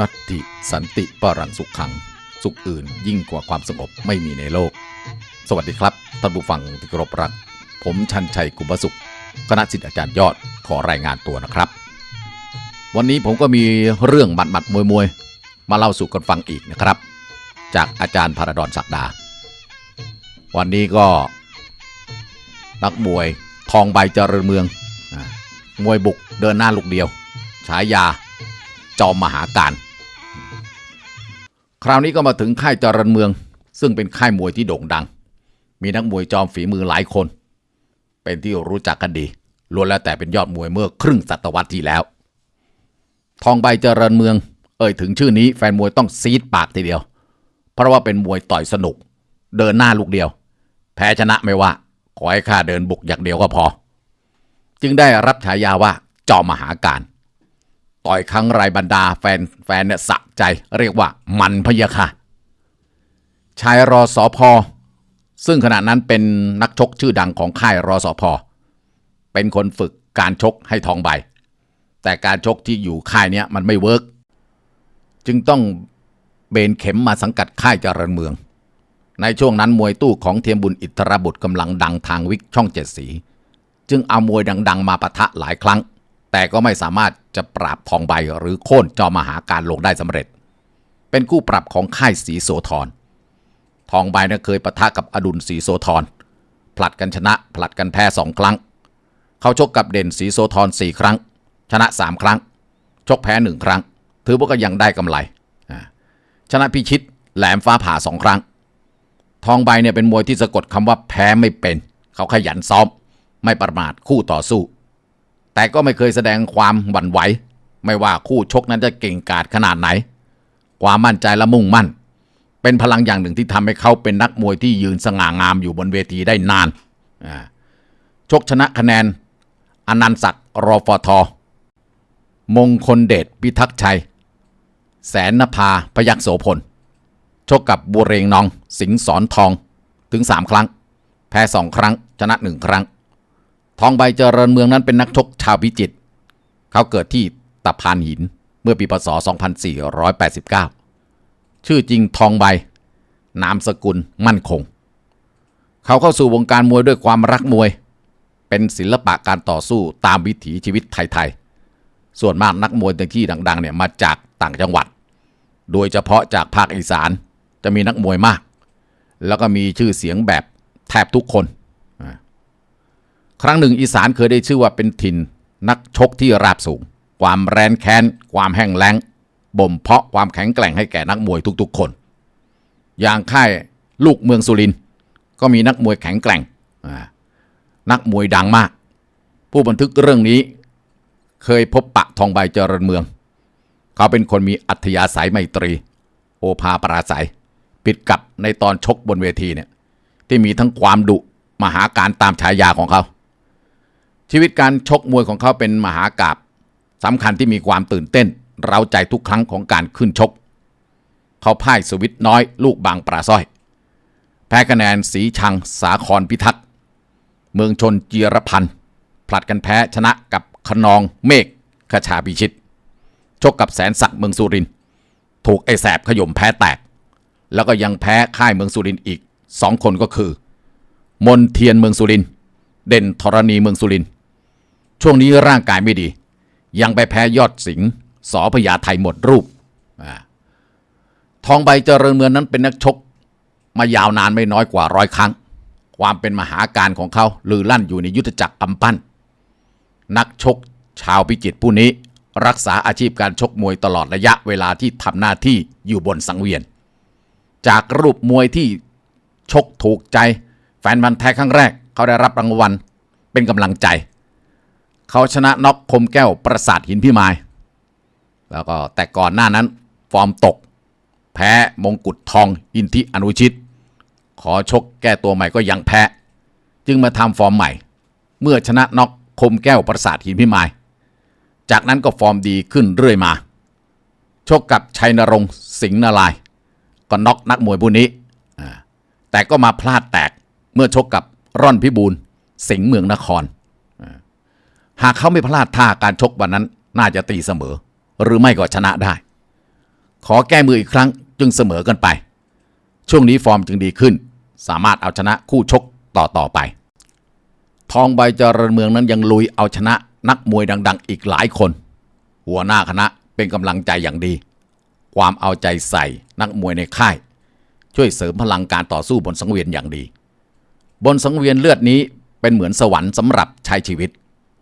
นัตติสันติปรังสุขขัง สุขอื่นยิ่งกว่าความสงบไม่มีในโลก สวัสดีครับท่านผู้ฟังที่เคารพรัก ผมชันชัยกุมภสุข คณะสิทธิอาจารย์ยอดขอรายงานตัวนะครับ วันนี้ผมก็มีเรื่องหมัดหมัดมวยมวยมาเล่าสู่กันฟังอีกนะครับ จากอาจารย์พาราดอนศักดา วันนี้ก็ นักมวยทองใบเจริญเมืองมวยบุกเดินหน้าลูกเดียว ฉายา จอมมหาการ คราวนี้ก็มาถึงค่ายเจริญเมือง ซึ่งเป็นค่ายมวยที่โด่งดัง มีนักมวยจอมฝีมือหลายคน เป็นที่รู้จักกันดีล้วนแล้วแต่เป็นยอดมวยเมื่อครึ่งศตวรรษที่แล้ว ทองใบเจริญเมือง เอ่ยถึงชื่อนี้แฟนมวยต้องซีดปากทีเดียว เพราะว่าเป็นมวยต่อยสนุก เดินหน้าลูกเดียว แพ้ชนะไม่ว่า ขอให้ข้าเดินบุกอย่างเดียวก็พอ จึงได้รับฉายาว่าจอมมหาการ ต่อยครั้งไรบรรดาแฟนแฟนเนี่ยสะใจเรียกว่ามันพยาค่ะ ชายรอสอพอซึ่งขณะนั้นเป็นนักชกชื่อดังของค่ายรอสอพอเป็นคนฝึกการชกให้ทองใบ แต่การชกที่อยู่ค่ายเนี้ยมันไม่เวิร์กจึงต้องเบนเข็มมาสังกัดค่ายเจริญเมือง ในช่วงนั้นมวยตู้ของเทียมบุญอิทรบุตรกำลังดังทางวิกช่องเจ็ดสี จึงเอามวยดัง ๆ มาปะทะหลายครั้ง แต่ก็ไม่สามารถจะปราบทองใบหรือโค่นจอมหาการลงได้สำเร็จ เป็นคู่ปรับของค่ายสีโสธรทองใบนะเคยปะทะกับอดุลสีโสธรผลัดกันชนะผลัดกันแพ้สองครั้ง เขาชกกับเด่นสีโสธรสี่ครั้ง ชนะสามครั้ง ชกแพ้หนึ่งครั้ง ถือว่าก็ยังได้กำไร ชนะพิชิตแหลมฟ้าผ่าสองครั้ง ทองใบเนี่ยเป็นมวยที่สะกดคำว่าแพ้ไม่เป็น เขาขยันซ้อม ไม่ประมาทคู่ต่อสู้ แต่ก็ไม่เคยแสดงความหวั่นไหว ไม่ว่าคู่ชกนั้นจะเก่งกาจขนาดไหน ความมั่นใจและมุ่งมั่น เป็นพลังอย่างหนึ่งที่ทำให้เขาเป็นนักมวยที่ยืนสง่างามอยู่บนเวทีได้นาน ชกชนะคะแนน อนันต์ศักดิ์รอฟอทอมงคลเดชพิทักษ์ชัย แสนนภาพยักโสพล ชกกับบัวเรงนอง สิงสอนทองถึง 3 ครั้ง แพ้ 2 ครั้ง ชนะ 1 ครั้ง ทองใบเจริญเมืองนั้นเป็นนักชกชาวพิจิตรเขาเกิดที่ตะพานหินเมื่อปีพศ 2489 ชื่อจริงทองใบ นามสกุลมั่นคง เขาเข้าสู่วงการมวยด้วยความรักมวย เป็นศิลปะการต่อสู้ตามวิถีชีวิตไทยๆ ส่วนมากนักมวยที่ดังๆเนี่ยมาจากต่างจังหวัด โดยเฉพาะจากภาคอีสานจะมีนักมวยมาก แล้วก็มีชื่อเสียงแบบแทบทุกคน ครั้งหนึ่งอีสานเคยได้ชื่อว่าเป็นถิ่น นักชกที่ราบสูง ความแรนแค้น ความแห้งแล้ง บ่มเพาะความแข็งแกร่งให้แก่นักมวยทุกๆคน อย่างค่ายลูกเมืองสุรินก็มีนักมวยแข็งแกร่ง นักมวยดังมาก ผู้บันทึกเรื่องนี้ เคยพบปะทองใบเจริญเมือง เขาเป็นคนมีอัธยาศัยไมตรี โอภาปราศัย ปิดกับในตอนชกบนเวทีเนี่ยที่มีทั้งความดุมหาการตามฉายาของเขา ชีวิตการชกมวยของเขาเป็นมหากราบสำคัญที่มีความตื่นเต้น เราใจทุกครั้งของการขึ้นชก เขาพ่ายสวิตน้อยลูกบางปราสร้อย แพ้คะแนนสีชังสาครพิทักษ์ เมืองชนเจียรพันธ์ผลัดกันแพ้ชนะกับขนองเมฆขชาพิชิต ชกกับแสนศักดิ์เมืองสุรินถูกไอแสบขย่มแพ้แตก แล้วก็ยังแพ้ค่ายเมืองสุรินอีกสองคนก็คือ มนเทียนเมืองสุรินเด่นธรณีเมืองสุรินทร ช่วงนี้ร่างกายไม่ดี ยังไปแพ้ยอดสิงห์สอพญาไทยหมดรูปอทองใบเจริญเมืองนั้นเป็นนักชก มายาวนานไม่น้อยกว่าร้อยครั้ง ความเป็นมหาการของเขาลือลั่นอยู่ในยุทธจักรกำปั้น นักชกชาวพิจิตรผู้นี้รักษาอาชีพการชกมวยตลอดระยะเวลาที่ทำหน้าที่อยู่บนสังเวียน จากรูปมวยที่ชกถูกใจ แฟนมันแท้ครั้งแรก เขาได้รับรางวัลเป็นกำลังใจ เขาชนะน็อกคมแก้วประสาทหินพิมาย แล้วก็แต่ก่อนหน้านั้นฟอร์มตก แพ้มงกุฎทองอินทิอนุชิต ขอชกแก้ตัวใหม่ก็ยังแพ้ จึงมาทำฟอร์มใหม่ เมื่อชนะน็อกคมแก้วประสาทหินพิมาย จากนั้นก็ฟอร์มดีขึ้นเรื่อยมาชกกับชัยนรงสิงห์นารายก็น็อกนักมวยผู้นี้ แต่ก็มาพลาดแตกเมื่อชกกับร่อนพิบูลสิงห์เมืองนคร หากเขาไม่พลาดท่าการชกวันนั้น น่าจะตีเสมอ หรือไม่ก็ชนะได้ ขอแก้มืออีกครั้งจึงเสมอกันไป ช่วงนี้ฟอร์มจึงดีขึ้น สามารถเอาชนะคู่ชกต่อต่อไป ทองใบเจริญเมืองนั้นยังลุยเอาชนะนักมวยดัง ๆ อีกหลายคน หัวหน้าคณะเป็นกำลังใจอย่างดี ความเอาใจใส่นักมวยในค่าย ช่วยเสริมพลังการต่อสู้บนสังเวียนอย่างดี บนสังเวียนเลือดนี้เป็นเหมือนสวรรค์สำหรับใช้ชีวิต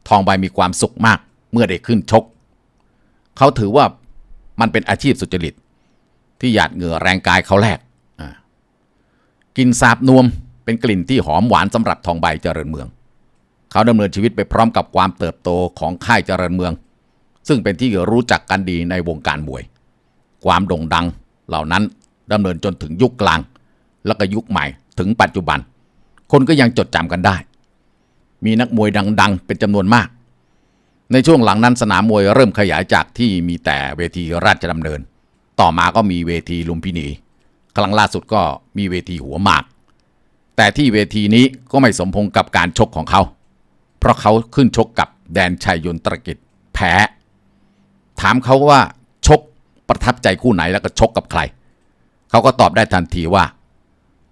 ทองใบมีความสุขมากเมื่อได้ขึ้นชก เขาถือว่ามันเป็นอาชีพสุจริต ที่หยาดเหงื่อแรงกายเขาแลกอ่ากลินสาบนวมเป็นกลิ่นที่หอมหวานสำหรับทองใบเจริญเมือง เขาดำเนินชีวิตไปพร้อมกับความเติบโตของค่ายเจริญเมือง ซึ่งเป็นที่รู้จักกันดีในวงการมวย ความโด่งดังเหล่านั้นดำเนินจนถึงยุคกลาง แล้วก็ยุคใหม่ถึงปัจจุบัน คนก็ยังจดจำกันได้ มีนักมวยดัง ๆ เป็นจำนวนมาก ในช่วงหลังนั้นสนามมวยเริ่มขยายจากที่มีแต่เวทีราชดำเนิน ต่อมาก็มีเวทีลุมพินี ครั้งล่าสุดก็มีเวทีหัวหมาก แต่ที่เวทีนี้ก็ไม่สมพงกับการชกของเขา เพราะเขาขึ้นชกกับแดนชัยยนตรกิจแพ้ ถามเขาว่าชกประทับใจคู่ไหนแล้วก็ชกกับใคร เขาก็ตอบได้ทันทีว่า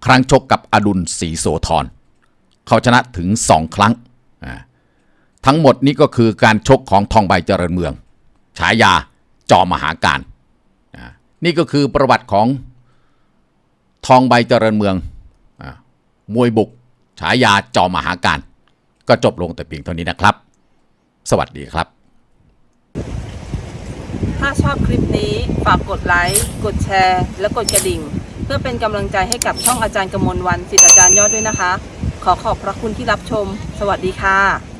ครั้งชกกับอดุลศรีโสธร เขาชนะถึงสองครั้ง ทั้งหมดนี้ก็คือการชกของทองใบเจริญเมือง ฉายาจอมหาการ นี่ก็คือประวัติของทองใบเจริญเมืองมวยบุก ฉายาจอมหาการ ก็จบลงแต่เพียงเท่านี้นะครับ สวัสดีครับ ถ้าชอบคลิปนี้ฝากกดไลค์กดแชร์ และกดกระดิ่ง เพื่อเป็นกำลังใจให้กับช่องอาจารย์กมลวันสิทธิอาจารย์ยอดด้วยนะคะ ขอขอบพระคุณที่รับชม สวัสดีค่ะ